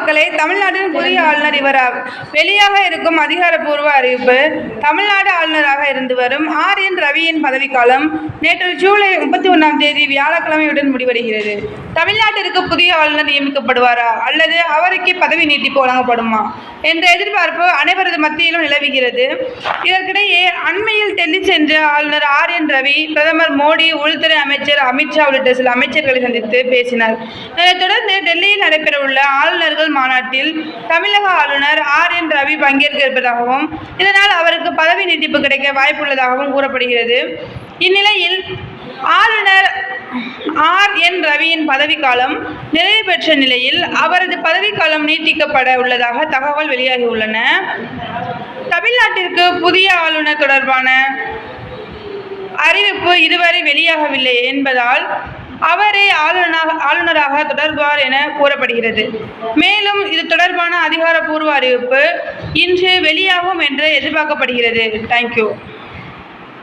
மக்களே தமிழ்நாட்டின் புதிய ஆளுநர் இவரார் வெளியாக இருக்கும் அதிகாரப்பூர்வ அறிவிப்பு தமிழ்நாடு ஆளுநராக இருந்து வரும் ஆர் என் ரவியின் பதவிக்காலம் நேற்று ஜூலை முப்பத்தி ஒன்றாம் தேதி வியாழக்கிழமையுடன் முடிவடைகிறது. தமிழ்நாட்டிற்கு புதிய ஆளுநர் நியமிக்கப்படுவாரா? அல்லது அவருக்கு பதவி நீட்டிப்பு வழங்கப்படுமா? என்ற எதிர்பார்ப்பு அனைவரது மத்தியிலும் நிலவுகிறது. இதற்கிடையே அண்மையில் டெல்லி சென்ற ஆளுநர் ஆர் என் ரவி பிரதமர் மோடி உள்துறை அமைச்சர் அமித்ஷா உள்ளிட்ட சில அமைச்சர்களை சந்தித்து பேசினார். இதனைத் தொடர்ந்து டெல்லியில் நடைபெறவுள்ள ஆளுநர்கள் மாநாட்டில் தமிழக ஆளுநர் ஆர் என் ரவி பங்கேற்க இருப்பதாகவும் இதனால் அவருக்கு பதவி நீட்டிப்பு கிடைக்க வாய்ப்புள்ளதாகவும் கூறப்படுகிறது. இந்நிலையில் ஆளுநர் ஆர் என் ரவியின் பதவிக்காலம் நிறைவு பெற்ற நிலையில் அவரது பதவிக்காலம் நீட்டிக்கப்பட உள்ளதாக தகவல் வெளியாகியுள்ளன. தமிழ்நாட்டிற்கு புதிய ஆளுநர் தொடர்பான அறிவிப்பு இதுவரை வெளியாகவில்லை என்பதால் அவரே ஆளுநராக ஆளுநராக தொடர்பார் என கூறப்படுகிறது. மேலும் இது தொடர்பான அதிகாரப்பூர்வ அறிவிப்பு இன்று வெளியாகும் என்று எதிர்பார்க்கப்படுகிறது. தேங்க்யூ